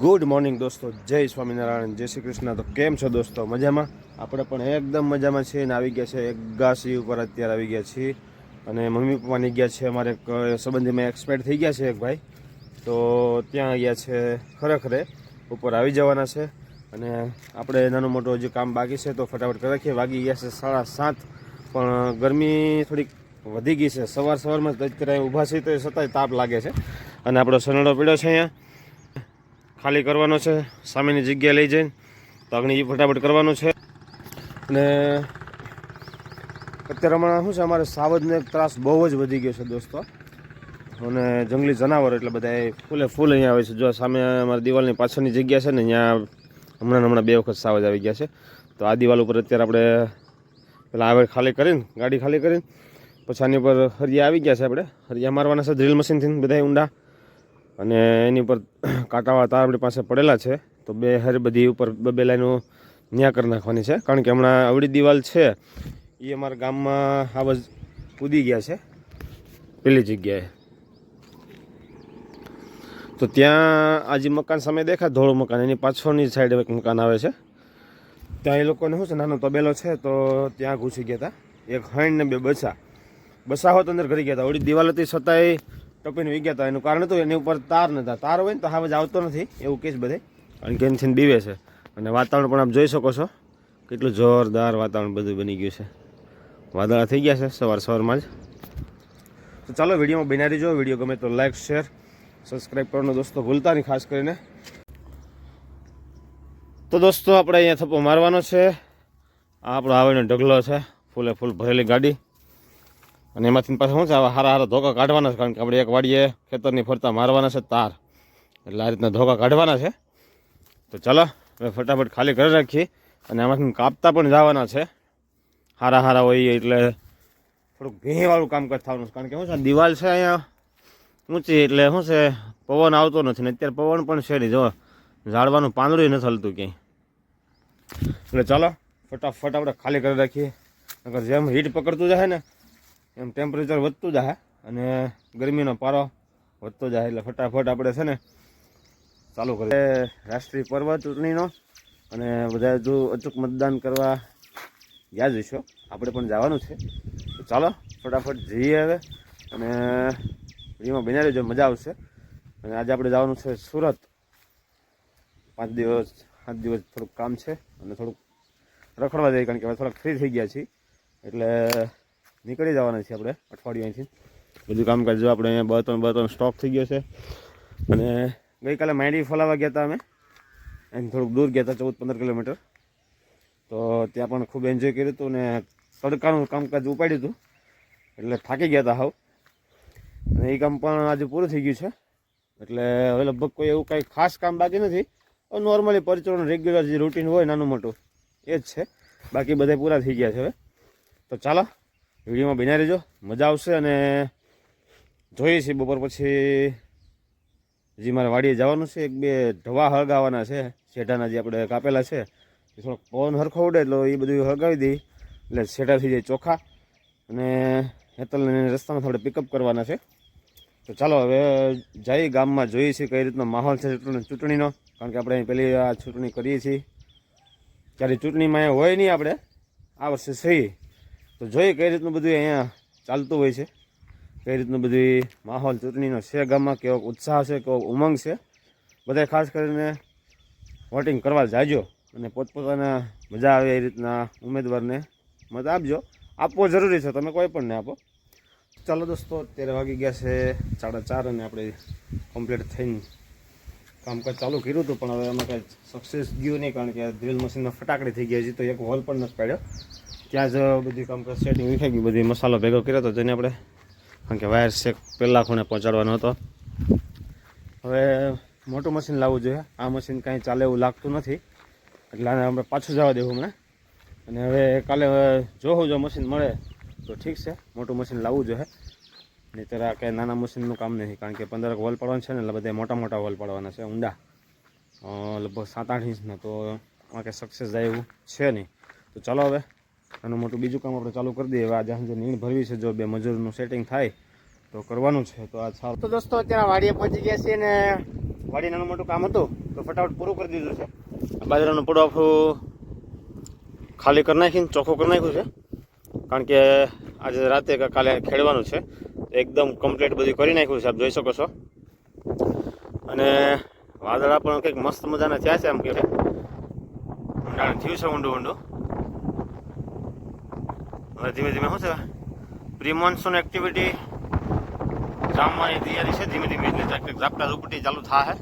Good morning દોસ્તો, જય સ્વામિનારાયણ, જય શ્રી કૃષ્ણ. તો કેમ છો દોસ્તો? મજામાં? આપણે પણ એકદમ મજામાં છીએ અને આવી ગયા છે. એક ગાસી ઉપર અત્યારે આવી ગયા છીએ. અને મમ્મી પપ્પાની ગયા છે અમારે સંબંધીમાં એક્સપાયર થઈ ગયા છે એક ભાઈ. તો ત્યાં ગયા છે ખરેખરે. ઉપર આવી જવાના છે. અને આપણે નાનું મોટું હજી કામ બાકી છે તો ફટાફટ કરી રાખીએ વાગી ગયા છે સાડા સાત. પણ ગરમી થોડીક વધી ગઈ છે. સવાર સવારમાં જ અત્યારે ઊભા છીએ તો એ છતાંય તાપ લાગે છે. અને આપણો સનડો પીડ્યો છે અહીંયા. ખાલી કરવાનો છે, સામેની જગ્યાએ લઈ જઈને તો આગળ ફટાફટ કરવાનું છે. અને અત્યારે હમણાં શું છે, અમારે સાવજને ત્રાસ બહુ જ વધી ગયો છે દોસ્તો. અને જંગલી જનાવર એટલે બધા ફૂલે ફૂલ અહીંયા આવે છે. જો સામે અમારી દિવાલની પાછળની જગ્યા છે ને, અહીંયા હમણાં હમણાં બે વખત સાવજ આવી ગયા છે. તો આ દિવાલ ઉપર અત્યારે આપણે પેલા આવે ખાલી કરીને, ગાડી ખાલી કરીને, પછી આની ઉપર હરિયા આવી ગયા છે આપણે. હરિયા મારવાના છે ડ્રીલ મશીનથી બધા ઊંડા. અને એની ઉપર કાંટાવાળા તાર આપણી પાસે પડેલા છે, તો બે હર બધી ઉપર બે લાઈનો ન્યા કરી નાખવાની છે. કારણ કે હમણાં અવળી દિવાલ છે એ અમારા ગામમાં આવા બસ કૂદી ગયા છે, પેલી જગ્યાએ. તો ત્યાં આજે મકાન સામે દેખાય, ધોળું મકાન, એની પાછળની સાઈડ એક મકાન આવે છે. ત્યાં એ લોકોને શું છે, નાનો તબેલો છે, તો ત્યાં ઘૂસી ગયા હતા. એક હૈણ ને બે બસા બસા હોત અંદર ઘરી ગયા હતા. ઓળી દિવાલ હતી, છતાંય ટપીને વી ગયા હતા. એનું કારણ હતું એની ઉપર તાર નતા. તાર હોય ને તો હાવજ આવતો નથી. એવું કેસ બધે. અને કે એનથી બીવે છે. અને વાતાવરણ પણ આપ જોઈ શકો છો. કેટલું જોરદાર વાતાવરણ બધું બની ગયું છે. વાદળા થઈ ગયા છે સવાર સવારમાં જ. તો ચાલો વિડીયોમાં બના જો. વીડિયો ગમે તો લાઈક, શેર સબસ્ક્રાઈબ કરવાનો દોસ્તો ભૂલતા નહીં, ખાસ કરીને. તો દોસ્તો, આપણે અહીંયા થપ્પો મારવાનો છે. આ આપણો આવેનો ઢગલો છે. ફૂલે ફૂલ ભરેલી ગાડી. અને એમાંથી પાછા શું છે, આવા હારા હારા ધોકા કાઢવાના છે, કારણ કે આપણે એક વાડીએ ખેતરની ફરતા મારવાના છે તાર. એટલે આ રીતના ધોકા કાઢવાના છે. તો ચાલો, હવે ફટાફટ ખાલી કરી રાખીએ. અને આમાંથી કાપતા પણ જવાના છે. હારા હારા હોય એટલે થોડુંક ભેવાળું કામ કરતા થવાનું છે. કારણ કે શું છે, દિવાલ છે અહીંયા ઊંચી, એટલે શું છે, પવન આવતો નથી. ને અત્યારે પવન પણ છે નહીં. જો, ઝાડવાનું પાંદડું નથી હલતું ક્યાંય. એટલે ચાલો, ફટાફટ આપણે ખાલી કરી રાખીએ. અગર જેમ હીટ પકડતું જાય ને એમ ટેમ્પરેચર વધતું જાય અને ગરમીનો પારો વધતો જાય એટલે ફટાફટ આપણે છે ને ચાલુ કરીએ. રાષ્ટ્રીય પર્વ ચૂંટણીનો અને બધા જો અચૂક મતદાન કરવા યાદ હશો. આપણે પણ જવાનું છે. તો ચાલો, ફટાફટ જઈએ હવે અને એમાં બન્યા રહેજો, મજા આવશે. અને આજે આપણે જવાનું છે સુરત. પાંચ દિવસ, સાત દિવસ થોડુંક કામ છે અને થોડુંક રખડવા જઈએ, કારણ કે થોડાક ફ્રી થઈ ગયા છીએ. એટલે નીકળી જવાના છીએ આપણે, અઠવાડિયું બધું કામકાજ જો આપણે અહીંયા બર્તન બર્તન સ્ટોક થઈ ગયો છે. અને ગઈકાલે માંડી ફોલાવા ગયા હતા અમે. એમ થોડુંક દૂર ગયા હતા, ચૌદ પંદર કિલોમીટર. તો ત્યાં પણ ખૂબ એન્જોય કર્યું હતું ને તડકાનું કામકાજ ઉપાડ્યું હતું. એટલે થાકી ગયા હતા હાવ. અને એ કામ પણ આજે પૂરું થઈ ગયું છે. એટલે હવે લગભગ કોઈ એવું કાંઈ ખાસ કામ બાકી નથી. નોર્મલી પરચોરણ રેગ્યુલર જે રૂટીન હોય નાનું મોટું, એ જ છે. બાકી બધા પૂરા થઈ ગયા છે હવે. તો ચાલો વિડીયોમાં બિના રહેજો. મજા આવશે અને જોઈએ છીએ બપોર પછી હજી મારે વાડીએ જવાનું છે. એક બે ઢવા હળગાવવાના છે. શેઢાના જે આપણે કાપેલા છે. એ થોડોક પવન હરખો ઉડે એટલે એ બધું હળગાવી દઈ. એટલે શેઢા થઈ જાય ચોખા. અને હેતલને રસ્તામાં થોડે પિકઅપ કરવાના છે. તો ચાલો હવે જઈ ગામમાં જોઈએ છીએ કઈ રીતનો માહોલ છે ચૂંટણીનો. કારણ કે આપણે અહીં પેલી આ ચૂંટણી કરીએ છીએ. ત્યારે ચૂંટણીમાં અહીંયા હોય નહીં આપણે. આ વર્ષે સહી તો જોઈએ કઈ રીતનું બધું અહીંયા ચાલતું હોય છે. કઈ રીતનું બધું માહોલ, ચૂંટણીનો છે, ગામમાં કેવો ઉત્સાહ છે, કેવો ઉમંગ છે. બધા ખાસ કરીને વોટિંગ કરવા જાજો અને પોતપોતાના મજા આવે એ રીતના ઉમેદવારને મત આપજો. આપવો જરૂરી છે, તમે કોઈ પણ ને આપો. ચાલો દોસ્તો, અત્યારે વાગી ગયા છે સાડા ચાર અને આપણે કમ્પ્લીટ થઈને કામકાજ ચાલુ કર્યું હતું, પણ હવે અમે કાંઈ સક્સેસ ગયું નહીં, કારણ કે ડ્રિલ મશીનમાં ફટાકડી થઈ ગયા છે તો એક હોલ પણ નથી પાડ્યો ત્યાં જ બધી કામકાજ સેટિંગ વિખાઈ ગયું, બધી મસાલો ભેગો કર્યો હતો જેને આપણે, કારણ કે વાયર શેક પહેલાં ખૂણે પહોંચાડવાનો હતો. હવે મોટું મશીન લાવવું જોઈએ. આ મશીન કાંઈ ચાલે એવું લાગતું નથી. એટલે આને આપણે પાછું જવા દેવું હમણાં. અને હવે કાલે જોવું જો મશીન મળે, તો ઠીક છે. મોટું મશીન લાવવું જોઈએ. નહીંતર આ કંઈ નાના મશીનનું કામ નથી કારણ કે પંદરક વોલ પાડવાનું છે ને, એટલે બધા મોટા મોટા વોલ પાડવાના છે, ઊંડા. લગભગ સાત આઠ ઇંચના તો આમાં કંઈ સક્સેસ જાય એવું છે નહીં. તો ચાલો હવે આનું મોટું બીજું કામ આપણે ચાલુ કરી દઈએ. હવે આજે સાંજે નીણ ભરવી છે. જો બે મજૂરનું સેટિંગ થાય તો કરવાનું છે. તો આ સારું. તો દોસ્તો અત્યારે વાડીએ પહોંચી ગયા છીએ ને વાડી નાનું મોટું કામ હતું તો ફટાફટ પૂરું કરી દીધું છે. બાજરાનું પૂડું આખું ખાલી કરી નાખીને ચોખ્ખું કરી નાખ્યું છે. કારણ કે આજે રાતે કે કાલે ખેડવાનું છે. એકદમ કમ્પ્લીટ બધું કરી નાખ્યું છે. આપ જોઈ શકો છો. અને વાદળા પણ કંઈક મસ્ત મજાના થયા છે એમ કે ઊંડાણ થયું છે ઊંડું ઊંડું. હવે ધીમે ધીમે શું છે? પ્રી મોન્સૂન એક્ટિવિટી જામવાની તૈયારી છે. ધીમે ધીમે એટલે ઝાપટા ઝૂપટી ચાલુ થાય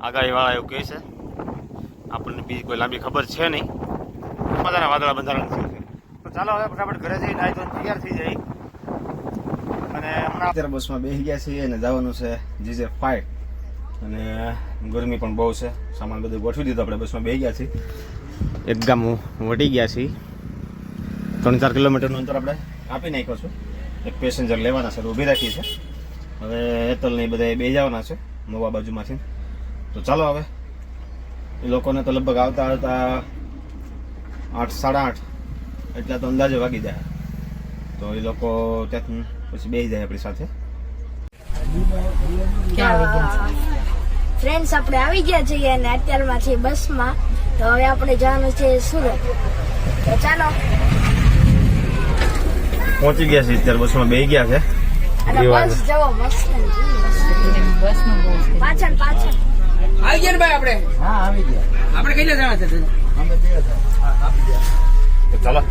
આગાહીવાળા એવું કહે છે. આપણને બીજી કોઈ લાંબી ખબર છે નહીં. મજાના વાદળા બંધારણ છે. તો ચાલો હવે ફટાફટ ઘરે જઈને આવી તો તૈયાર થઈ જાય. અને હમણાં અત્યારે બસમાં બેસી ગયા છીએ અને જવાનું છે જીજે ફાઈવ. અને ગરમી પણ બહુ છે. સામાન બધું ગોઠવી દીધું. આપણે બસમાં બેસી ગયા છીએ. એક ગામ વટી ગયા છીએ. ત્રણ ચાર કિલોમીટરનું અંતર આપણે આપી નાખ્યો છું. એક પેસેન્જર લેવાના છે ઊભી રાખી છે. હવે એતલ ને બધા બે જવાના છે નવા બાજુમાંથી. તો ચાલો હવે. એ લોકોને તો લગભગ આવતા આવતા આઠ સાડા આઠ. એટલા તો અંદાજે વાગી જાય. તો એ લોકો ત્યાંથી પછી બેસી જાય આપણી સાથે. ફ્રેન્ડ્સ આપણે આવી ગયા છીએ અને અત્યારમાં છીએ બસમાં. તો હવે આપણે જવાનું છે સુરત. તો ચાલો. પહોંચી ગયા છે અત્યારે બસમાં બેસી ગયા છે. આવી ગયા ને ભાઈ આપણે? હા આવી ગયા. આપણે કઈ જણા છે? અમે બે હતા તો ચાલો.